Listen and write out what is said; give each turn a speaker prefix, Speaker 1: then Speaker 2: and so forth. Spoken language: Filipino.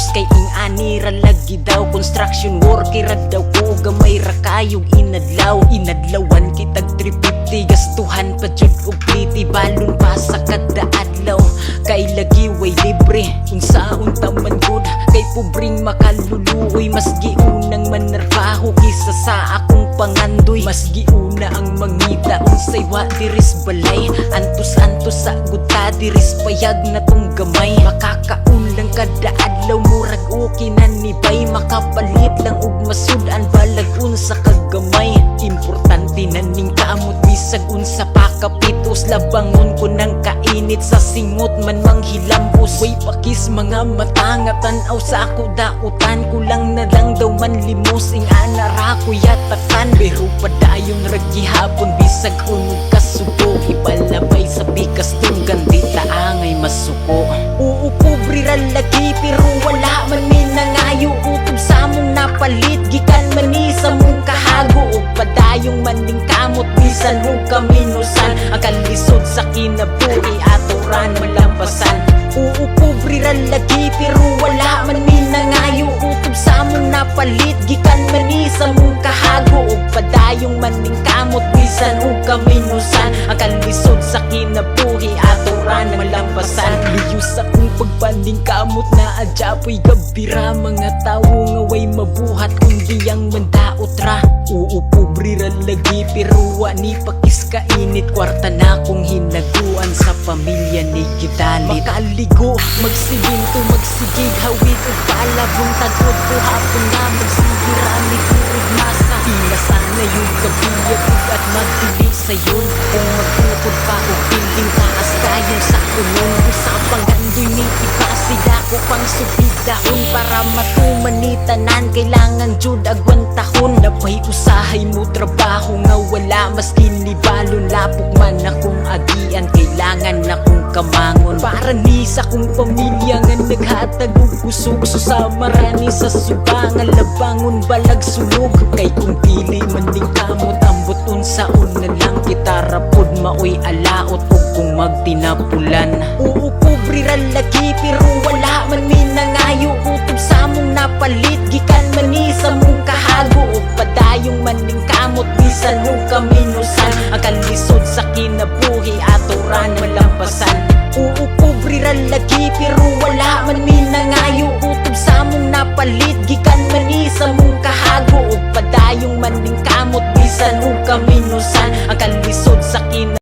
Speaker 1: Halos kay ing anira lagi daw. Construction worker ra daw ko Gamay ra kayog inadlaw. Inadlawan kitag 350 Gastuhan pa jud og pliti. Balon pa sa kada adlaw Kay lagi way libre. Unsaon ta man good Kay pobring makaluluoy. Mas giunang manarbaho Kisa sa akong pangandoy. Mas giuna ang mangita Unsay wa diris balay. Antos-antos sa guta Diris payag na tong gamay. Makakaulang kada adlaw Murag okay na ni bay. Makapalit lang og masudan Balag unsa kagamay Bisag unsa pa kapitos Labangon ko ng kainit. Sa singot man manghilambos Way pakis mga mata nga tanaw. Sa ako dautan Kulang na lang daw man limos. Ing anara ko yatakan Pero padayon ragi hapon Bisag unog kasuko Ipalabay sa bikas tunggan Di taangay masuko. Oo pobre ra lagi Pero wala man minangayo. Utob sa mong napalit Gikan man ni sa mong kahago. O padayong maning kamot Bisan mo kaminusan Ang kalisod sa kinabuhi Aturan malampasan Oo pobre ra lagi Pero wala man minangayo. Utob sa mong napalit Gikan man ni sa mong kahago. O maning kamot Bisan mo kaminusan Ang kalisod sa kinabuhi Aturan malampasan Liyo sa kong pagbaling kamot na adyapoy gabira Mga tao nga way mabuhat wa ni pakis kainit Kwarta na kong hinaguan sa pamilya ni Gidalit Makaligo, magsilinto, magsigig Hawid o pala, buntag o hapon na Magsigirami, turig masa. Tila sana yung kabiyag at magdili sa'yon Kung magtukod pa o building sila ko pang supidahon Para matuman ni tanan Kailangan jud agwan tahon. Nabay usahay mo trabaho nga wala Maski ni balon lapok man akong agian Kailangan akong kamangon. Para ni sa kong pamilya nga naghatag og kusog sa marani sa subangan Labangon balag sulog Kay kung dili man ning kamot Ambot unsaon na lang kita rapod Maoy alaot ug kung magtinapulan. Oo pobre ra lagi pero wala man minangayo Utob sa mong napalit Gikan man ni sa mong kahago. Ug padayong maning kamot Bisan mo kaminusan Ang